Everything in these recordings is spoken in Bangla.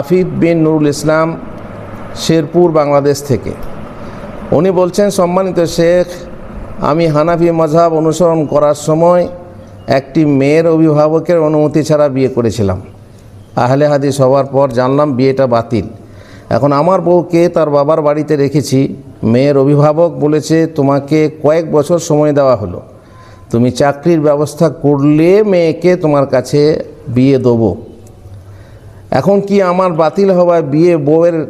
আফিফ বিন নুরুল ইসলাম শেরপুর, বাংলাদেশ থেকে। উনি বলছেন, সম্মানিত শেখ, আমি হানাফি মজহাব অনুসরণ করার সময় একটি মেয়ের অভিভাবকের অনুমতি ছাড়া বিয়ে করেছিলাম। আহলে হাদিস হওয়ার পর জানলাম বিয়েটা বাতিল। এখন আমার বউকে তার বাবার বাড়িতে রেখেছি। মেয়ের অভিভাবক বলেছে, তোমাকে কয়েক বছর সময় দেওয়া হলো। তুমি চাকরির ব্যবস্থা করলে মেয়েকে তোমার কাছে বিয়ে দেবো। এখন কি আমার বাতিল হওয়ায় বিয়ে বউয়ের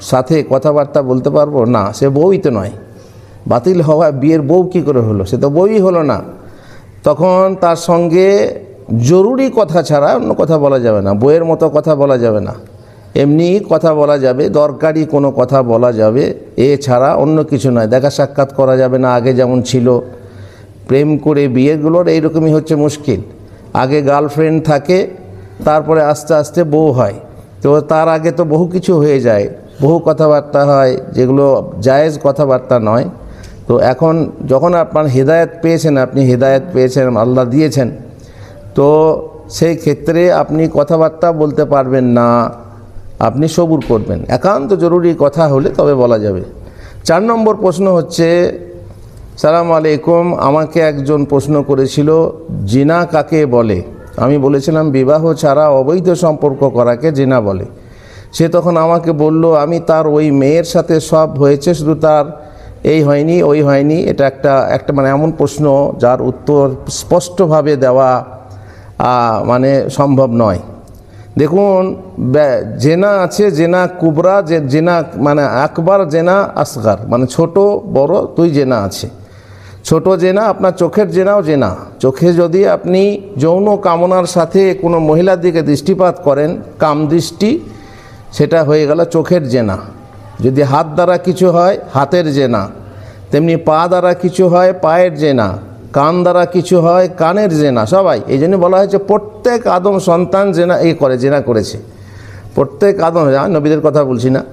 সাথে কথাবার্তা বলতে পারব? না, সে বউই তো নয়। বাতিল হওয়ায় বিয়ের বউ কী করে হলো? সে তো বউই হলো না। তখন তার সঙ্গে জরুরি কথা ছাড়া অন্য কথা বলা যাবে না। বইয়ের মতো কথা বলা যাবে না। এমনি কথা বলা যাবে, দরকারি কোনো কথা বলা যাবে। এ ছাড়া অন্য কিছু নয়। দেখা সাক্ষাৎ করা যাবে না, আগে যেমন ছিল। প্রেম করে বিয়েগুলোর এইরকমই হচ্ছে মুশকিল। আগে গার্লফ্রেন্ড থাকে তারপরে আস্তে আস্তে বউ হয়। তো তার আগে তো বহু কিছু হয়ে যায়। বহু কথাবার্তা হয়, যেগুলো জায়েজ কথাবার্তা নয়। তো এখন যখন আপনার হেদায়েত পেয়েছেন, আপনি হেদায়েত পেয়েছেন, আল্লাহ দিয়েছেন, তো সেই ক্ষেত্রে আপনি কথাবার্তা বলতে পারবেন না। আপনি সবুর করবেন। একান্ত জরুরি কথা হলে তবে বলা যাবে। চার নম্বর প্রশ্ন হচ্ছে, সালাম আলাইকুম, আমাকে একজন প্রশ্ন করেছিল, জিনা কাকে বলে? আমি বলেছিলাম, বিবাহ ছাড়া অবৈধ সম্পর্ক করাকে জিনা বলে। সে তখন আমাকে বলল, আমি তার ওই মেয়ের সাথে সব হয়েছে, শুধু তার এই হয়নি, ওই হয়নি। এটা একটা একটা মানে এমন প্রশ্ন যার উত্তর স্পষ্টভাবে দেওয়া মানে সম্ভব নয়। দেখুন জেনা আছে, জেনা কুবরা যে জেনা মানে আকবার, জেনা আসগার। মানে ছোট, বড়, দুই জেনা আছে। ছোট জেনা আপনার চোখের জেনাও জেনা। চোখে যদি আপনি যৌন কামনার সাথে কোনো মহিলার দিকে দৃষ্টিপাত করেন কাম দৃষ্টি সেটা হয়ে গেল চোখের জেনা। যদি হাত দ্বারা কিছু হয় হাতের জেনা। তেমনি পা দ্বারা কিছু হয় পায়ের জেনা। কান দ্বারা কিছু হয় কানের জেনা। সবাই এই জন্য বলা হয়েছে প্রত্যেক আদম সন্তান জেনা এই করে জেনা করেছে। প্রত্যেক আদম হ্যাঁ, নবীদের কথা বলছি না।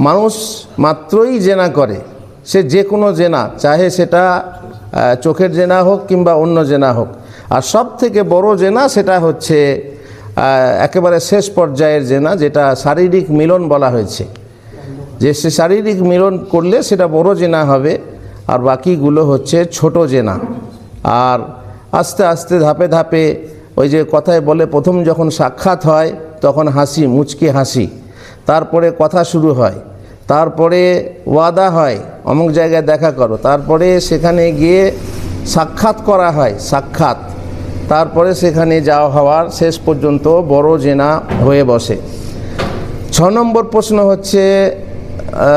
মানুষ মাত্রই জেনা করে। সে যে কোনো জেনা চাহে সেটা চোখের জেনা হোক কিংবা অন্য জেনা হোক। আর সব থেকে বড় জেনা সেটা হচ্ছে একেবারে শেষ পর্যায়ের জেনা, যেটা শারীরিক মিলন বলা হয়েছে। যে সে শারীরিক মিলন করলে সেটা বড় জেনা হবে, আর বাকিগুলো হচ্ছে ছোট জেনা। আর আস্তে আস্তে ধাপে ধাপে ওই যে কথায় বলে, প্রথম যখন সাক্ষাৎ হয়, তখন হাসি, মুচকি হাসি। তারপরে কথা শুরু হয়। তারপরে ওয়াদা হয় অমুক জায়গায় দেখা করো। তারপরে সেখানে গিয়ে সাক্ষাৎ করা হয়, সাক্ষাৎ। তারপরে সেখানে যাওয়া হওয়ার শেষ পর্যন্ত বড় জেনা হয়ে বসে। ছ নম্বর প্রশ্ন হচ্ছে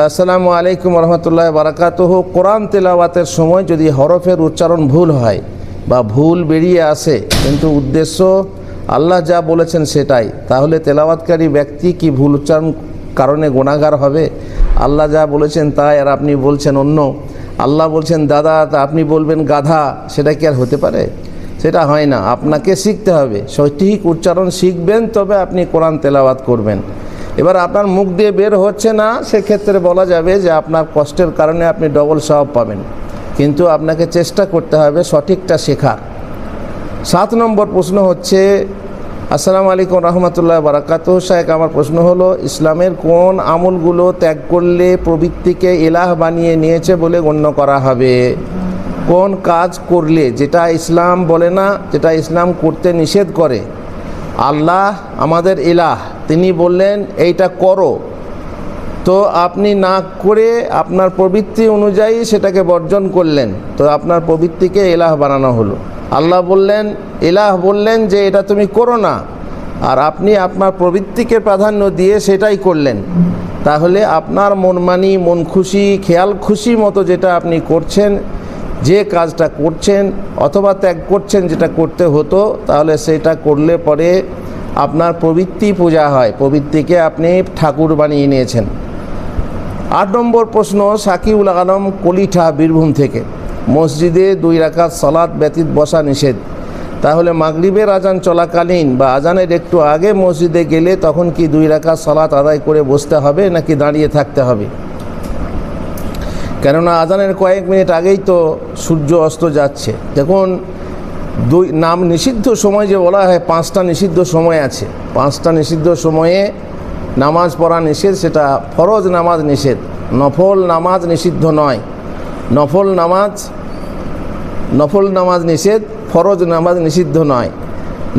আসসালামু আলাইকুম রহমতুল্লাহ বারাকাতুহ। কোরআন তেলাওয়াতের সময় যদি হরফের উচ্চারণ ভুল হয় বা ভুল বেরিয়ে আসে, কিন্তু উদ্দেশ্য আল্লাহ যা বলেছেন সেটাই, তাহলে তেলাওয়াতকারী ব্যক্তি কি ভুল উচ্চারণ কারণে গুণাগার হবে? আল্লাহ যা বলেছেন তাই আর আপনি বলছেন অন্য। আল্লাহ বলছেন, দাদা, তা আপনি বলবেন গাধা, সেটা কি আর হতে পারে? সেটা হয় না, আপনাকে শিখতে হবে। সঠিক উচ্চারণ শিখবেন, তবে আপনি কোরআন তেলাওয়াত করবেন। এবার আপনার মুখ দিয়ে বের হচ্ছে না, সেক্ষেত্রে বলা যাবে যে আপনার কষ্টের কারণে আপনি ডবল সওয়াব পাবেন। কিন্তু আপনাকে চেষ্টা করতে হবে সঠিকটা শেখার। সাত নম্বর প্রশ্ন হচ্ছে আসসালামু আলাইকুম রহমতুল্লাহ বারাকাত শাহেক আমার প্রশ্ন হলো, ইসলামের কোন আমলগুলো ত্যাগ করলে প্রবৃত্তিকে এলাহ বানিয়ে নিয়েছে বলে গণ্য করা হবে? কোন কাজ করলে, যেটা ইসলাম বলে না, যেটা ইসলাম করতে নিষেধ করে? আল্লাহ আমাদের এলাহ তিনি বললেন, এইটা করো। তো আপনি না করে আপনার প্রবৃত্তি অনুযায়ী সেটাকে বর্জন করলেন, তো আপনার প্রবৃত্তিকে এলাহ বানানো হলো। আল্লাহ বললেন এলাহ বললেন যে এটা তুমি করো না। আর আপনি আপনার প্রবৃত্তিকে প্রাধান্য দিয়ে সেটাই করলেন। তাহলে আপনার মনমানি মন খুশি, খেয়াল খুশি মতো যেটা আপনি করছেন, যে কাজটা করছেন অথবা ত্যাগ করছেন যেটা করতে হতো, তাহলে সেটা করলে পরে আপনার প্রবৃত্তি পূজা হয়। প্রবৃত্তিকে আপনি ঠাকুর বানিয়ে নিয়েছেন। আট নম্বর প্রশ্ন সাকিউল আলম কলিঠা বীরভূম থেকে। মসজিদে দুই রাকাত সালাত ব্যতীত বসা নিষেধ। তাহলে মাগরিবের আজান চলাকালীন বা আজানের একটু আগে মসজিদে গেলে তখন কি দুই রাকাত সালাত আদায় করে বসতে হবে নাকি দাঁড়িয়ে থাকতে হবে? কেননা আজানের কয়েক মিনিট আগেই তো সূর্য অস্ত যাচ্ছে। দেখুন, দুই, নাম নিষিদ্ধ সময় যে বলা হয়, পাঁচটা নিষিদ্ধ সময় আছে। পাঁচটা নিষিদ্ধ সময়ে নামাজ পড়া নিষেধ, সেটা ফরজ নামাজ নিষেধ। নফল নামাজ নিষিদ্ধ নয়। নফল নামাজ নফল নামাজ নিষেধ, ফরজ নামাজ নিষিদ্ধ নয়।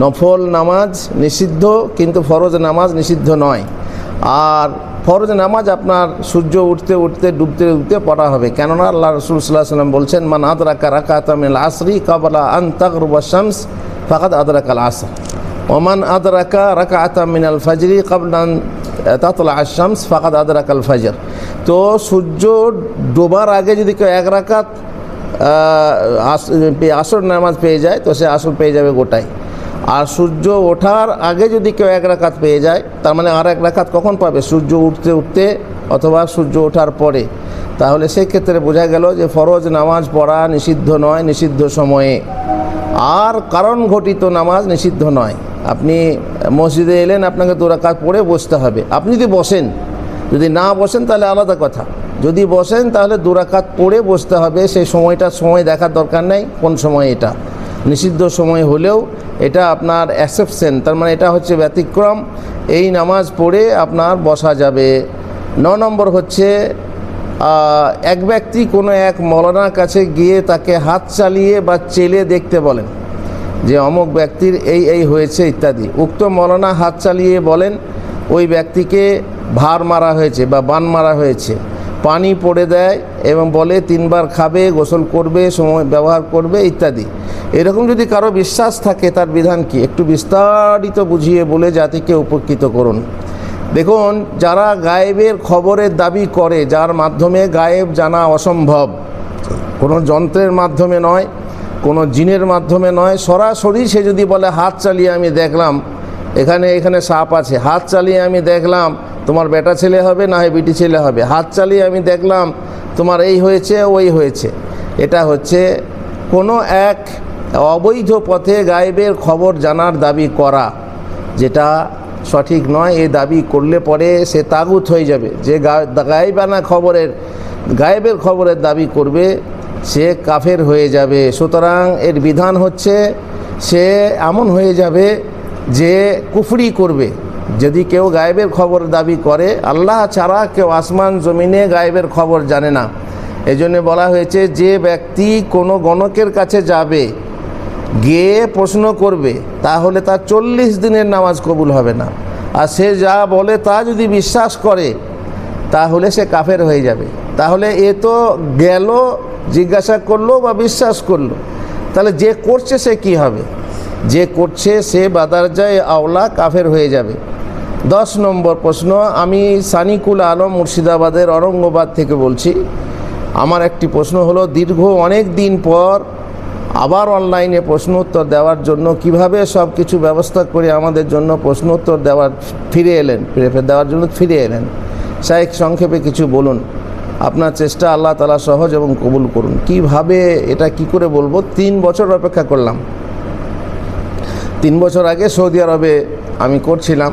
নফল নামাজ নিষিদ্ধ, কিন্তু ফরজ নামাজ নিষিদ্ধ নয়। আর ফরজ নামাজ আপনার সূর্য উঠতে উঠতে, ডুবতে ডুবতে পড়া হবে। কেননা আল্লাহ রসুল সাল্লাহ সাল্লাম বলছেন, মান আদরাকা রাকাতামিল আসরি কাবলা আন তাকরুবা শামস, ফাকাদ আদরাকাল আসর। ওমান আদরাকা রাকাতাম মিনাল ফাজরি কাবলান তাতলা আশামস ফাকাদ আদরাকাল ফাজর। তো সূর্য ডোবার আগে যদি কেউ এক পে- আসর নামাজ পেয়ে যায়, তো সে আসর পেয়ে যাবে গোটাই আর সূর্য ওঠার আগে যদি কেউ এক রাকাত পেয়ে যায়, তার মানে আর এক রাকাত কখন পাবে? সূর্য উঠতে উঠতে অথবা সূর্য ওঠার পরে। তাহলে সেক্ষেত্রে বোঝা গেল যে ফরজ নামাজ পড়া নিষিদ্ধ নয়, নিষিদ্ধ সময়ে। আর কারণ ঘটিত নামাজ নিষিদ্ধ নয়। আপনি মসজিদে এলেন, আপনাকে দু রাকাত পড়ে বসতে হবে। আপনি যদি বসেন যদি না বসেন তাহলে আলাদা কথা। যদি বসেন তাহলে দুরাকাত পড়ে বসতে হবে। সেই সময়টা সময় দেখার দরকার নেই, কোন সময় এটা? নিষিদ্ধ সময় হলেও এটা আপনার অ্যাসেপশন তার মানে এটা হচ্ছে ব্যতিক্রম। এই নামাজ পড়ে আপনার বসা যাবে। ন নম্বর হচ্ছে এক ব্যক্তি কোনো এক মৌলানার কাছে গিয়ে তাকে হাত চালিয়ে বা চেলে দেখতে বলেন যে অমুক ব্যক্তির এই এই হয়েছে ইত্যাদি। উক্ত মৌলানা হাত চালিয়ে বলেন ওই ব্যক্তিকে ভার মারা হয়েছে বা বান মারা হয়েছে। পানি পড়ে দেয় এবং বলে, তিনবার খাবে, গোসল করবে, সময় ব্যবহার করবে, ইত্যাদি। এরকম যদি কারও বিশ্বাস থাকে, তার বিধান কি? একটু বিস্তারিত বুঝিয়ে বলে জাতিকে উপকৃত করুন। দেখুন, যারা গায়েবের খবরের দাবি করে, যার মাধ্যমে গায়েব জানা অসম্ভব, কোনো যন্ত্রের মাধ্যমে নয়, কোনো জিনের মাধ্যমে নয়, সরাসরি সে যদি বলে, হাত চালিয়ে আমি দেখলাম এখানে এখানে সাপ আছে। হাত চালিয়ে আমি দেখলাম, তোমার বেটা ছেলে হবে না হয় বিটি ছেলে হবে। হাত চালিয়ে আমি দেখলাম, তোমার এই হয়েছে, ওই হয়েছে। এটা হচ্ছে কোনো এক অবৈধ পথে গায়েবের খবর জানার দাবি করা, যেটা সঠিক নয়। এ দাবি করলে পরে সে তাগুত হয়ে যাবে। যে গায়েবানা খবরের, গায়েবের খবরের দাবি করবে, সে কাফের হয়ে যাবে। সুতরাং এর বিধান হচ্ছে, সে এমন হয়ে যাবে যে কুফরি করবে, যদি কেউ গায়েবের খবর দাবি করে, আল্লাহ ছাড়া কেউ আসমান জমিনে গায়েবের খবর জানে না। এজন্য বলা হয়েছে, যে ব্যক্তি কোনো গণকের কাছে যাবে, গিয়ে প্রশ্ন করবে, তাহলে তার চল্লিশ দিনের নামাজ কবুল হবে না। আর সে যা বলে তা যদি বিশ্বাস করে, তাহলে সে কাফের হয়ে যাবে। তাহলে এ তো গেল, জিজ্ঞাসা করল বা বিশ্বাস করল। তাহলে যে করছে সে কি হবে? যে করছে সে বাদার যায় আওলা কাফের হয়ে যাবে। দশ নম্বর প্রশ্ন, আমি সানিকুল আলম মুর্শিদাবাদের অরঙ্গবাদ থেকে বলছি। আমার একটি প্রশ্ন হলো, দীর্ঘ অনেক দিন পর আবার অনলাইনে প্রশ্ন উত্তর দেওয়ার জন্য কীভাবে সব কিছু ব্যবস্থা করে আমাদের জন্য প্রশ্ন উত্তর দেওয়ার ফিরে এলেন? ফিরে দেওয়ার জন্য ফিরে এলেন। শাইখ, সংক্ষেপে কিছু বলুন। আপনার চেষ্টা আল্লাহ তালা সহজ এবং কবুল করুন। কীভাবে, এটা কি করে বলব? তিন বছর অপেক্ষা করলাম। তিন বছর আগে সৌদি আরবে আমি করছিলাম।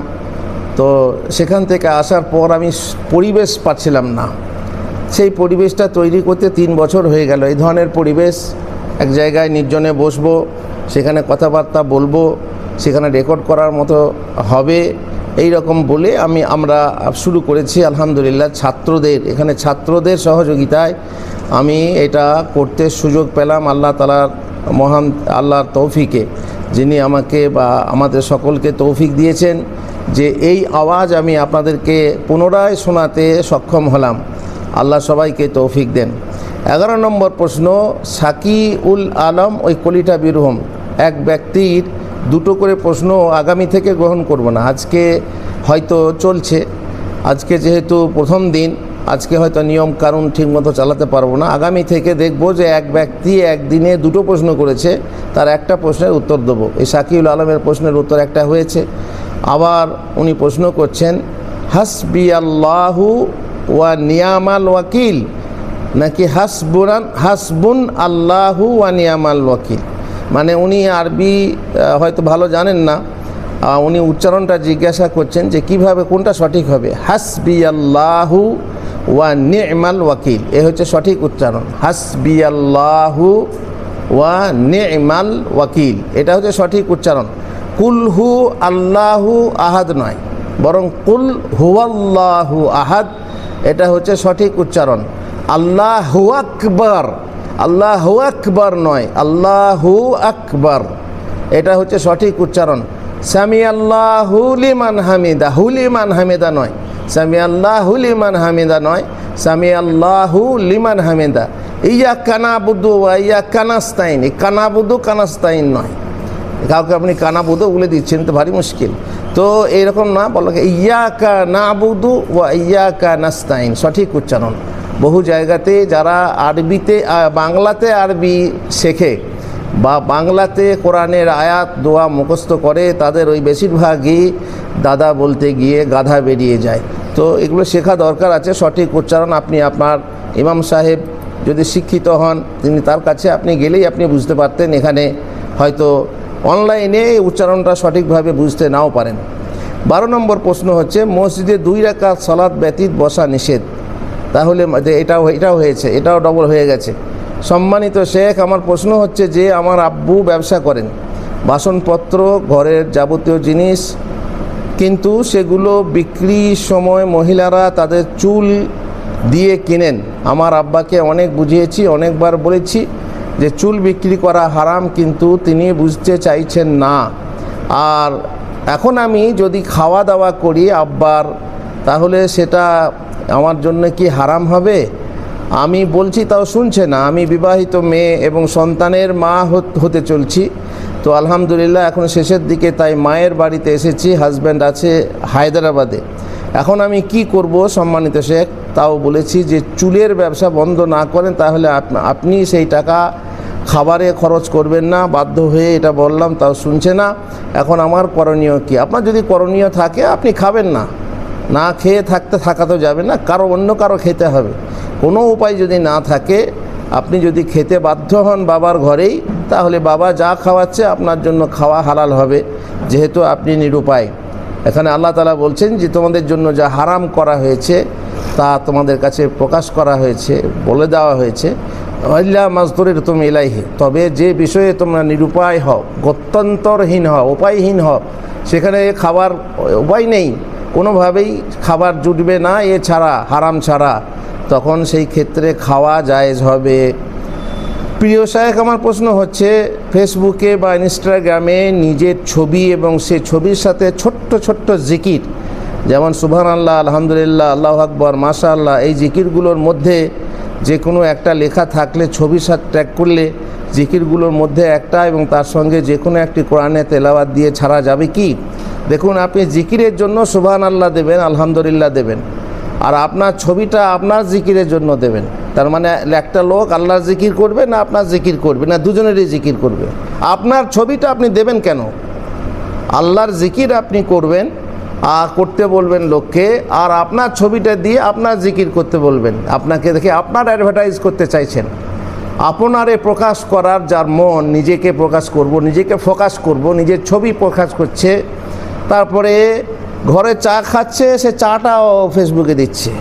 তো সেখান থেকে আসার পর আমি পরিবেশ পাচ্ছিলাম না। সেই পরিবেশটা তৈরি করতে তিন বছর হয়ে গেল। এই ধরনের পরিবেশ, এক জায়গায় নির্জনে বসবো, সেখানে কথাবার্তা বলব, সেখানে রেকর্ড করার মতো হবে, এই রকম বলে আমি, আমরা শুরু করেছি আলহামদুলিল্লাহ ছাত্রদের। এখানে ছাত্রদের সহযোগিতায় আমি এটা করতে সুযোগ পেলাম আল্লাহ তালার মহান, আল্লাহর তৌফিকে। যিনি আমাকে বা আমাদের সকলকে তৌফিক দিয়েছেন যে এই আওয়াজ আমি আপনাদেরকে পুনরায় শোনাতে সক্ষম হলাম। আল্লাহ সবাইকে তৌফিক দেন। এগারো নম্বর প্রশ্ন সাকি উল আলম ওই কলিটা বীরহম এক ব্যক্তির দুটো করে প্রশ্ন আগামী থেকে গ্রহণ করব না। আজকে হয়তো চলছে। আজকে যেহেতু প্রথম দিন আজকে হয়তো নিয়ম কানুন ঠিকমতো চালাতে পারব না। আগামী থেকে দেখব যে এক ব্যক্তি একদিনে দুটো প্রশ্ন করেছে, তার একটা প্রশ্নের উত্তর দেবো। এই সাকিউল আলমের প্রশ্নের উত্তর একটা হয়েছে। আবার উনি প্রশ্ন করছেন, হাসবি আল্লাহু ওয়া নিয়ামাল ওয়াকিল? নাকি, হাসবুরান, হাসবুন আল্লাহু ওয়া নিয়ামাল ওয়াকিল? মানে উনি আরবি হয়তো ভালো জানেন না। উনি উচ্চারণটা জিজ্ঞাসা করছেন যে কীভাবে, কোনটা সঠিক হবে? হাসবি আল্লাহু ওয়া নি'মাল ওয়াকিল। এ হচ্ছে সঠিক উচ্চারণ। হাসবি আল্লাহু ওয়া নি'মাল ওয়াকিল। এটা হচ্ছে সঠিক উচ্চারণ। কুলহু আল্লাহু আহাদ নয়, বরং কুল হুয়াল্লাহু আহাদ, এটা হচ্ছে সঠিক উচ্চারণ। আল্লাহ আকবর। আল্লাহ আকবর নয়, আল্লাহু আকবর। এটা হচ্ছে সঠিক উচ্চারণ। সামি আল্লাহ হুলিমান হামিদা হুলিমান হামিদা নয়। সামি আল্লাহ হুলিমান হামিদা নয় সামি আল্লাহু লিমান হামিদা। ইয়া কানাবুদু ইয়া কানাস্তাইন। কানাবুদু কানাস্তাইন নয়। কাউকে আপনি কানাবুদু বলে দিচ্ছেন তো ভারী মুশকিল। তো এইরকম না, বলো ইয়া কা নাবুদু ওয়া ইয়া কানাস্তাইন সঠিক উচ্চারণ। বহু জায়গাতে যারা আরবিতে বাংলাতে আরবি শেখে বা বাংলাতে কোরআনের আয়াত, দোয়া মুখস্থ করে, তাদের ওই বেশিরভাগই দাদা বলতে গিয়ে গাধা বেরিয়ে যায়। তো এগুলো শেখা দরকার আছে, সঠিক উচ্চারণ আপনি আপনার ইমাম সাহেব যদি শিক্ষিত হন, তিনি তার কাছে আপনি গেলেই আপনি বুঝতে পারতেন, এখানে হয়তো অনলাইনে এই উচ্চারণটা সঠিকভাবে বুঝতে নাও পারেন। বারো নম্বর প্রশ্ন হচ্ছে, মসজিদে দুই রাকাত সালাদ ব্যতীত বসা নিষেধ। তাহলে এটাও এটাও হয়েছে, এটাও ডবল হয়ে গেছে। সম্মানিত শেখ, আমার প্রশ্ন হচ্ছে যে, আমার আব্বু ব্যবসা করেন। বাসনপত্র, ঘরের যাবতীয় জিনিস কিন্তু সেগুলো বিক্রির সময় মহিলারা তাদের চুল দিয়ে কিনেন। আমার আব্বাকে অনেক বুঝিয়েছি, অনেকবার বলেছি যে চুল বিক্রি করা হারাম কিন্তু তিনি বুঝতে চাইছেন না। আর এখন আমি যদি খাওয়া দাওয়া করি আব্বার, তাহলে সেটা আমার জন্য কি হারাম হবে? আমি বলছি তাও শুনছে না। আমি বিবাহিত মেয়ে এবং সন্তানের মা হত- চলছি। তো আলহামদুলিল্লাহ, এখন শেষের দিকে তাই মায়ের বাড়িতে এসেছি হাজব্যান্ড আছে হায়দ্রাবাদে। এখন আমি কি করব সম্মানিত শেখ, তাও বলেছি যে চুলের ব্যবসা বন্ধ না করেন, তাহলে আপনি সেই টাকা খাবারে খরচ করবেন না, বাধ্য হয়ে এটা বললাম, তাও শুনছে না। এখন আমার করণীয় কি? আপনার যদি করণীয় থাকে, আপনি খাবেন না। না খেয়ে থাকতে, থাকা তো যাবে না, কারও অন্য কারও খেতে হবে। কোনো উপায় যদি না থাকে আপনি যদি খেতে বাধ্য হন বাবার ঘরেই, তাহলে বাবা যা খাওয়াচ্ছে আপনার জন্য খাওয়া হালাল হবে, যেহেতু আপনি নিরুপায়। এখানে আল্লাহ তালা বলছেন যে, তোমাদের জন্য যা হারাম করা হয়েছে, তা তোমাদের কাছে প্রকাশ করা হয়েছে, বলে দেওয়া হয়েছে। আল্লাহ মাজদুরের তুমি এলাইহে তবে যে বিষয়ে তোমরা নিরুপায় হও, গত্যন্তরহীন হও, উপায়হীন হও, সেখানে খাবার উপায় নেই। কোনোভাবেই খাবার জুটবে না, এ ছাড়া, হারাম ছাড়া। তখন সেই ক্ষেত্রে খাওয়া জায়েজ হবে। প্রিয় শায়েখ, আমার প্রশ্ন হচ্ছে, ফেসবুকে বা ইনস্টাগ্রামে নিজের ছবি এবং সে ছবির সাথে ছোট্ট ছোট্ট জিকির, যেমন সুবহান আল্লাহ আলহামদুলিল্লাহ, আল্লাহ আকবর মাশা আল্লাহ এই জিকিরগুলোর মধ্যে যে কোনো একটা লেখা থাকলে, ছবির সাথে ট্র্যাক করলে জিকিরগুলোর মধ্যে একটা এবং তার সঙ্গে যে কোনো একটি কোরআনে তেলাওয়াত দিয়ে ছাড়া যাবে কি? দেখুন, আপনি জিকিরের জন্য সুবহান আল্লাহ দেবেন, আলহামদুলিল্লাহ দেবেন। আর আপনার ছবিটা আপনার জিকিরের জন্য দেবেন। তার মানে একটা লোক আল্লাহর জিকির করবে না আপনার জিকির করবে, না দুজনেরই জিকির করবে। আপনার ছবিটা আপনি দেবেন কেন? আল্লাহর জিকির আপনি করবেন, আর করতে বলবেন লোককে, আর আপনার ছবিটা দিয়ে আপনার জিকির করতে বলবেন। আপনাকে দেখে আপনার অ্যাডভার্টাইজ করতে চাইছেন। আপনারে প্রকাশ করার যার মন, নিজেকে প্রকাশ করব, নিজেকে ফোকাস করব, নিজের ছবি প্রকাশ করছে। তারপরে ঘরে চা খাচ্ছে, সে চাটাও ফেসবুকে দিচ্ছে।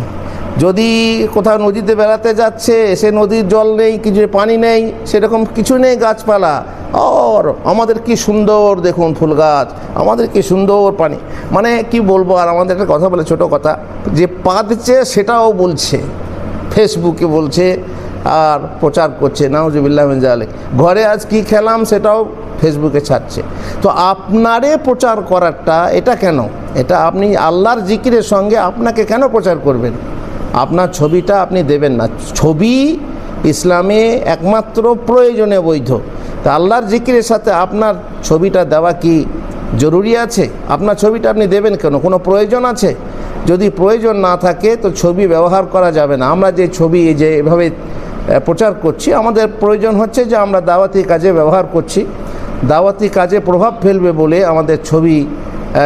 যদি কোথাও নদীতে বেড়াতে যাচ্ছে, সে নদীর জল নেই, কিছু পানি নেই, সেরকম কিছু নেই গাছপালা। আর আমাদের কি সুন্দর, দেখুন ফুল গাছ, আমাদের কি সুন্দর পানি। মানে কি বলব, আর আমাদের একটা কথা বলে, ছোট কথা, যে পা দিচ্ছে সেটাও বলছে ফেসবুকে বলছে, আর প্রচার করছে, নাউজুবিল্লাহ জালে ঘরে আজ কি খেলাম, সেটাও ফেসবুকে ছাড়ছে। তো আপনারে প্রচার করারটা এটা কেন? এটা আপনি আল্লাহর জিকিরের সঙ্গে আপনাকে কেন প্রচার করবেন? আপনার ছবিটা আপনি দেবেন না। ছবি ইসলামে একমাত্র প্রয়োজনে বৈধ। তা আল্লাহর জিকিরের সাথে আপনার ছবিটা দেওয়া কি জরুরি আছে? আপনার ছবিটা আপনি দেবেন কেন? কোনো প্রয়োজন আছে? যদি প্রয়োজন না থাকে, তো ছবি ব্যবহার করা যাবে না। আমরা যে ছবি যে এভাবে প্রচার করছি, আমাদের প্রয়োজন হচ্ছে যে আমরা দাওয়াতি কাজে ব্যবহার করছি। দাওয়াতি কাজে প্রভাব ফেলবে বলে আমাদের ছবি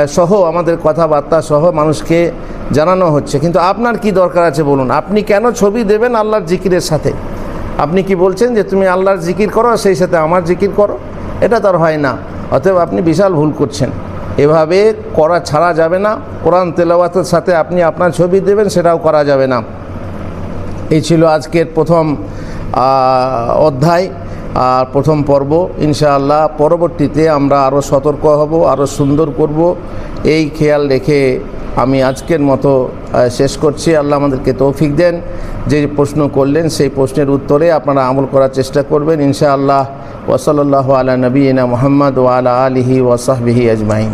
সহ আমাদের কথাবার্তা সহ মানুষকে জানানো হচ্ছে। কিন্তু আপনার কি দরকার আছে বলুন? আপনি কেন ছবি দেবেন আল্লাহর জিকিরের সাথে? আপনি কি বলছেন যে তুমি আল্লাহর জিকির করো সেই সাথে আমার জিকির করো? এটা তার হয় না। অতএব আপনি বিশাল ভুল করছেন। এভাবে করা ছাড়া যাবে না। কোরআন তেলাওয়াতের সাথে আপনি আপনার ছবি দেবেন, সেটাও করা যাবে না। এই ছিল আজকের প্রথম অধ্যায়। আর প্রথম পর্ব, ইনশাআল্লাহ, পরবর্তীতে আমরা আরও সতর্ক হব আরও সুন্দর করব। এই খেয়াল রেখে আমি আজকের মতো শেষ করছি। আল্লাহ আমাদেরকে তৌফিক দেন। যে প্রশ্ন করলেন, সেই প্রশ্নের উত্তরে আপনারা আমল করার চেষ্টা করবেন, ইনশাআল্লাহ। ওসলাল্লাহ আলা নবীনা মোহাম্মদ ওয়ালা আলিহি ওয়াসাহবিহি আজমাইন।